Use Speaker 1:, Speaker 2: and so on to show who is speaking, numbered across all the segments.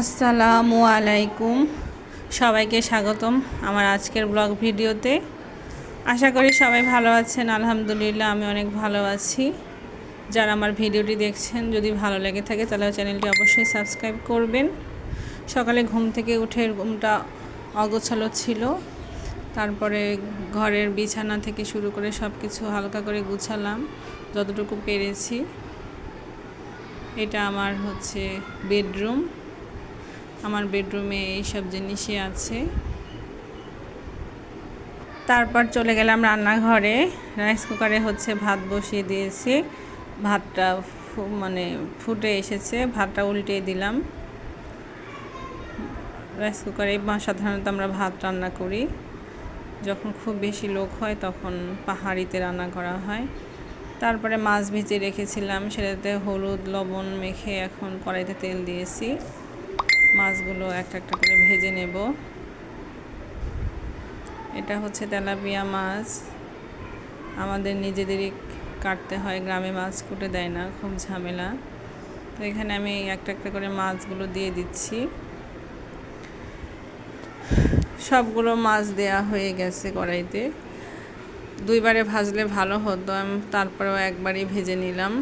Speaker 1: আসসালামু আলাইকুম। সবাইকে স্বাগতম আমার আজকের ব্লগ ভিডিওতে। আশা করি সবাই ভালো আছেন, আলহামদুলিল্লাহ আমি অনেক ভালো আছি। যারা আমার ভিডিওটি দেখছেন, যদি ভালো লেগে থাকে তাহলে চ্যানেলটি অবশ্যই সাবস্ক্রাইব করবেন। সকালে ঘুম থেকে উঠে ঘুমটা অগোছালো ছিল। তারপরে ঘরের বিছানা থেকে শুরু করে সব কিছু হালকা করে গুছালাম, যতটুকু পেরেছি। এটা আমার হচ্ছে বেডরুম। আমার বেডরুমে এইসব জিনিসই আছে। তারপর চলে গেলাম রান্নাঘরে। রাইস কুকারে হচ্ছে ভাত বসিয়ে দিয়েছি। ভাতটা মানে ফুটে এসেছে, ভাতটা উল্টে দিলাম। রাইস কুকারে সাধারণত আমরা ভাত রান্না করি। যখন খুব বেশি লোক হয় তখন পাহাড়িতে রান্না করা হয়। তারপরে মাছ ভেজে রেখেছিলাম, সেটাতে হলুদ, লবণ মেখে এখন কড়াইতে তেল দিয়েছি। মাছগুলো একটা একটা করে ভেজে নেব। এটা হচ্ছে তেলাপিয়া মাছ। আমাদের নিজেদেরই কাটতে হয়, গ্রামে মাছ কুটে দেয় না, খুব ঝামেলা। তো এখানে আমি একটা একটা করে মাছগুলো দিয়ে দিচ্ছি। সবগুলো মাছ দেয়া হয়ে গেছে কড়াইতে। দুইবারে ভাজলে ভালো হতো, আমি তারপরেও একবারই ভেজে নিলাম।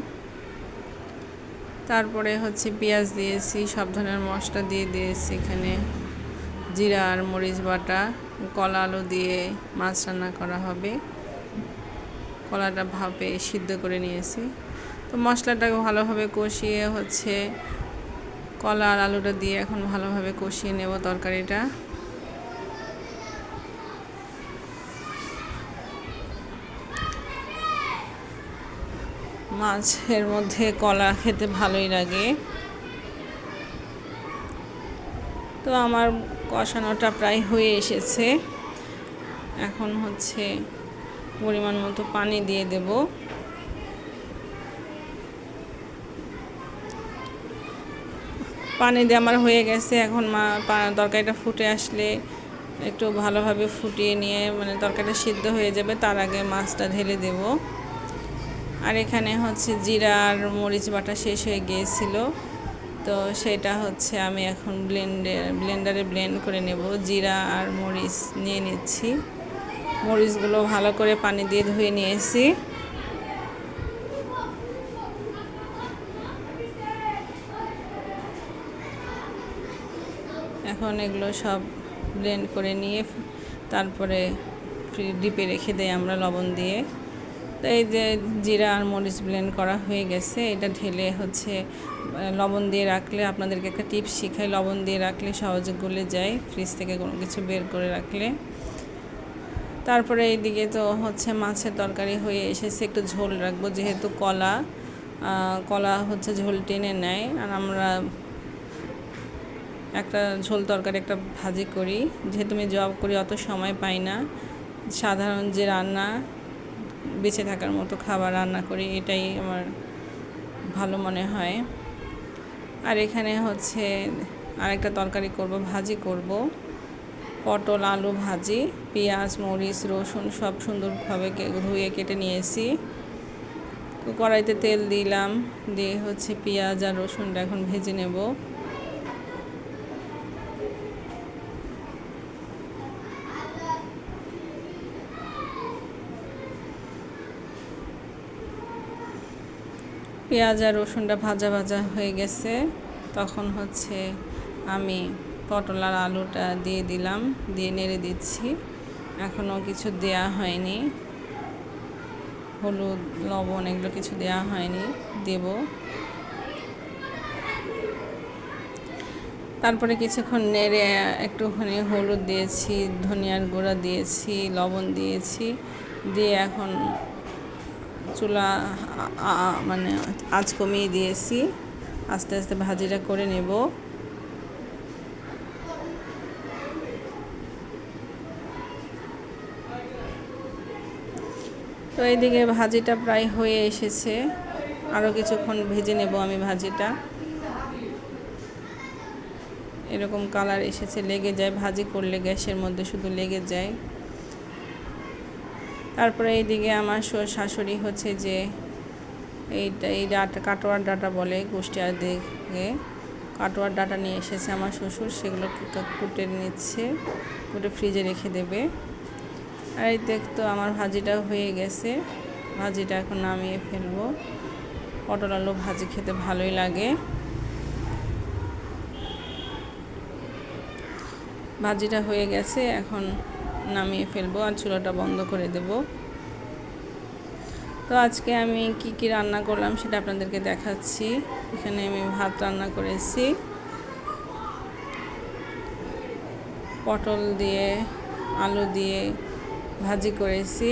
Speaker 1: তারপরে হচ্ছে পেঁয়াজ দিয়েছি, সব ধরনের মশলা দিয়ে দিয়েছি এখানে। জিরা আর মরিচ বাটা, কলা আলু দিয়ে মাছ রান্না করা হবে। কলাটা ভাপে সিদ্ধ করে নিয়েছি। তো মশলাটাকে ভালোভাবে কষিয়ে হচ্ছে কলা আর আলুটা দিয়ে এখন ভালোভাবে কষিয়ে নেব তরকারিটা। মাছের মধ্যে কলা খেতে ভালোই লাগে। তো আমার কষানোটা প্রায় হয়ে এসেছে। এখন হচ্ছে পরিমাণ মতো পানি দিয়ে দেব। পানি দিয়ে আমার হয়ে গেছে। এখন মা তরকারিটা ফুটে আসলে একটু ভালোভাবে ফুটিয়ে নিয়ে মানে তরকারিটা সিদ্ধ হয়ে যাবে, তার আগে মাছটা ঢেলে দেবো। আর এখানে হচ্ছে জিরা আর মরিচ বাটা শেষ হয়ে গিয়েছিল। তো সেটা হচ্ছে আমি এখন ব্লেন্ডে ব্লেন্ডারে ব্লেন্ড করে নেব। জিরা আর মরিচ নিয়ে নিচ্ছি। মরিচগুলো ভালো করে পানি দিয়ে ধুয়ে নিয়েছি। এখন এগুলো সব ব্লেন্ড করে নিয়ে তারপরে ডিপে রেখে দেয় আমরা লবণ দিয়ে। তো এই যে জিরা আর মরিচ ব্লেন্ড করা হয়ে গেছে, এটা ঢেলে হচ্ছে লবণ দিয়ে রাখলে আপনাদেরকে একটা টিপস শিখাই, লবণ দিয়ে রাখলে সহজে গলে যায় ফ্রিজ থেকে কোনো কিছু বের করে রাখলে। তারপরে এইদিকে তো হচ্ছে মাছের তরকারি হয়ে এসেছে, একটু ঝোল রাখব, যেহেতু কলা কলা হচ্ছে ঝোল টেনে নেয়, আর আমরা একটা ঝোল তরকারি একটা ভাজি করি। যেহেতু আমি জব করি, অত সময় পাই না। সাধারণ যে রান্না বেঁচে থাকার মতো খাবার রান্না করি, এটাই আমার ভালো মনে হয়। আর এখানে হচ্ছে আরেকটা তরকারি করব, ভাজি করব। পটল, আলু ভাজি, পেঁয়াজ, মরিচ, রসুন সব সুন্দরভাবে ধুয়ে কেটে নিয়েছি। কড়াইতে তেল দিলাম, দিয়ে হচ্ছে পেঁয়াজ আর রসুনটা এখন ভেজে নেব। পেঁয়াজ আর রসুনটা ভাজা ভাজা হয়ে গেছে। তখন হচ্ছে আমি পটল আর আলুটা দিয়ে দিলাম, দিয়ে নেড়ে দিচ্ছি। এখনও কিছু দেয়া হয়নি। হলুদ, লবণ এগুলো কিছু দেয়া হয়নি, দেব। তারপরে কিছুক্ষণ নেড়ে একটুখানি হলুদ দিয়েছি, ধনিয়ার গুঁড়া দিয়েছি, লবণ দিয়েছি। দিয়ে এখন চুলা মানে আঁচ কমিয়ে দিয়েছি। আস্তে আস্তে ভাজিটা করে নেব। তো এইদিকে ভাজিটা প্রায় হয়ে এসেছে। আরও কিছুক্ষণ ভেজে নেব আমি ভাজিটা। এরকম কালার এসেছে, লেগে যায়। ভাজি করলে গ্যাসের মধ্যে শুধু লেগে যায়। তারপরে এইদিকে আমার শাশুড়ি হচ্ছে যে এইটা এই ডাটা কাটোয়ার ডাটা বলে আর দেখে কাটোয়ার ডাটা নিয়ে এসেছে আমার শ্বশুর। সেগুলো কুটে নিচ্ছে, কুটে ফ্রিজে রেখে দেবে। আর এই দেখতো আমার ভাজিটা হয়ে গেছে। ভাজিটা এখন নামিয়ে ফেলব। পটল আলু ভাজি খেতে ভালোই লাগে। ভাজিটা হয়ে গেছে, এখন নামিয়ে ফেলব আর চুলাটা বন্ধ করে দেব। তো আজকে আমি কি কি রান্না করলাম সেটা আপনাদেরকে দেখাচ্ছি। এখানে আমি ভাত রান্না করেছি। পটল দিয়ে, আলু দিয়ে ভাজি করেছি।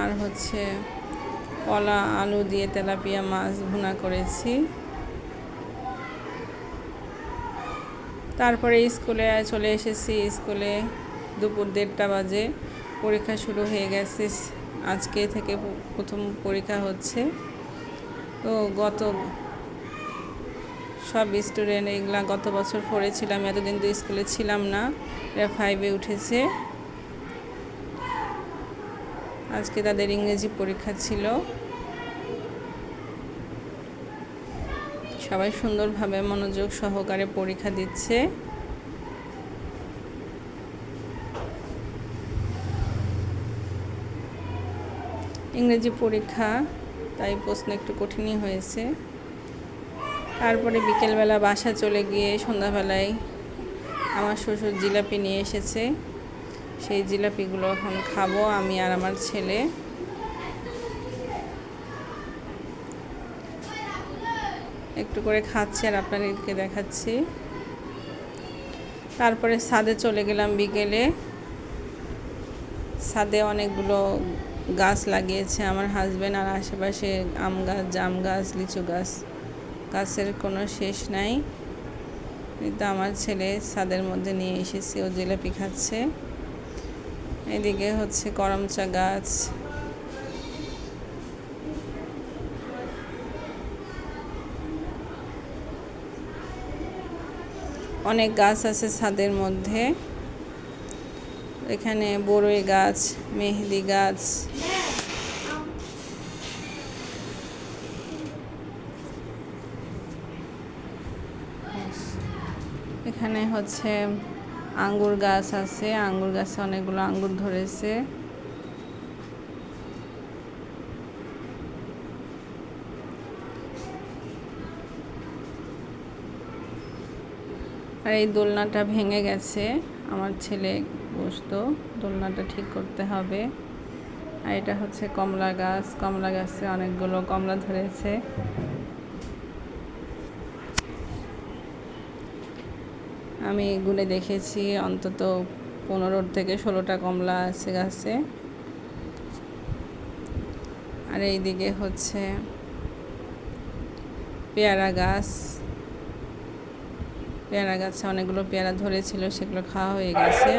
Speaker 1: আর হচ্ছে কলা, আলু দিয়ে তেলাপিয়া মাছ ভুনা করেছি। তারপরে স্কুলে চলে এসেছি, স্কুলে দুপুর দেড়টা বাজে। পরীক্ষা শুরু হয়ে গেছে। আজকে থেকে প্রথম পরীক্ষা হচ্ছে। তো গত সব স্টুডেন্ট এগুলা গত বছর পড়েছিলাম, এতদিন তো স্কুলে ছিলাম না। এরা ফাইভে উঠেছে। আজকে তাদের ইংরেজি পরীক্ষা ছিল। সবাই সুন্দরভাবে মনোযোগ সহকারে পরীক্ষা দিচ্ছে। ইংরেজি পরীক্ষা, তাই প্রশ্ন একটু কঠিনই হয়েছে। তারপরে বিকেলবেলা বাসা চলে গিয়ে সন্ধ্যাবেলায় আমার শ্বশুর জিলাপি নিয়ে এসেছে। সেই জিলাপিগুলো এখন খাব আমি আর আমার ছেলে। একটু করে খাচ্ছি আর আপনাদেরকে দেখাচ্ছি। তারপরে ছাদে চলে গেলাম বিকেলে। ছাদে অনেকগুলো গাছ লাগিয়েছে আমার হাজব্যান্ড আর আশেপাশে আম গাছ, জাম গাছ, লিচু গাছ। গাছের কোনো শেষ নাই। কিন্তু আমার ছেলে ছাদের মধ্যে নিয়ে এসেছে, ও জিলাপি খাচ্ছে। এদিকে হচ্ছে করমচা গাছ। অনেক গাছ আছে ছাদের মধ্যে। এখানে বড়ই গাছ, মেহেদি গাছ। এখানে হচ্ছে আঙ্গুর গাছ আছে। আঙ্গুর গাছে অনেকগুলো আঙ্গুর ধরেছে। আর এই দোলনাটা ভেঙে গেছে। আমার ছেলে বসতো, দোলনাটা ঠিক করতে হবে। আর এটা হচ্ছে কমলা গাছ। কমলা গাছে অনেকগুলো কমলা ধরেছে। আমি গুনে দেখেছি, অন্তত পনেরো থেকে ষোলোটা কমলা আছে গাছে। আর এইদিকে হচ্ছে পেয়ারা গাছ। পেয়ারা গাছে অনেকগুলো পেয়ারা ধরেছিল, সেগুলো খাওয়া হয়ে গেছে।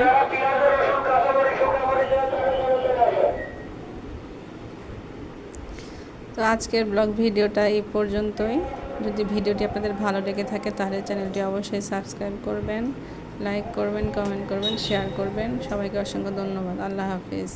Speaker 1: তো আজকের ব্লগ ভিডিওটা এই পর্যন্তই। যদি ভিডিওটি আপনাদের ভালো লেগে থাকে, তাহলে চ্যানেলটি অবশ্যই সাবস্ক্রাইব করবেন, লাইক করবেন, কমেন্ট করবেন, শেয়ার করবেন। সবাইকে অসংখ্য ধন্যবাদ। আল্লাহ হাফিজ।